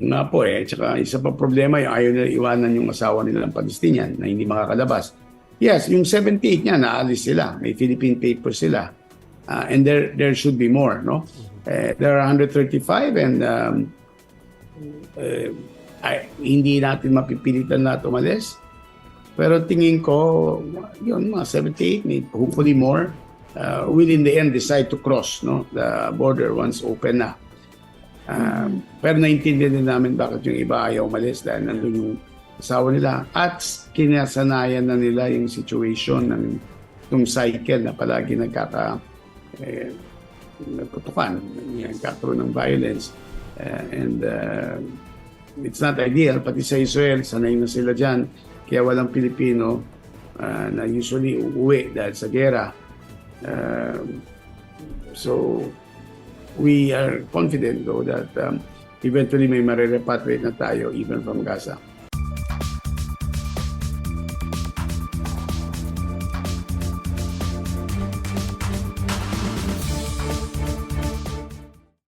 Nga po eh. Tsaka isa pa problema yung ayaw nila iwanan yung asawa nilang Palestinian na hindi makakalabas. Yes, yung 78 niya, naalis sila. May Philippine papers sila. Ah, and there there should be more, no? Eh, there are 135 and um, eh, ay, hindi natin mapipilitan na umalis. Pero tingin ko, yun, mga 78, may hopefully more, uh, will in the end decide to cross no the border once open na. Um, Pero naintindihan din namin bakit yung iba ayaw umalis dahil nandun yung asawa nila. At kinasanayan na nila yung situation ng yung cycle na palagi nagkaka eh, nagputukan, nagkakaroon ng violence. Uh, and uh, it's not ideal. Pati sa Israel, sanay na sila dyan. Kaya walang Pilipino uh, na usually uuwi dahil sa gera. Um, so, we are confident though that um, eventually may marirepatriate na tayo even from Gaza.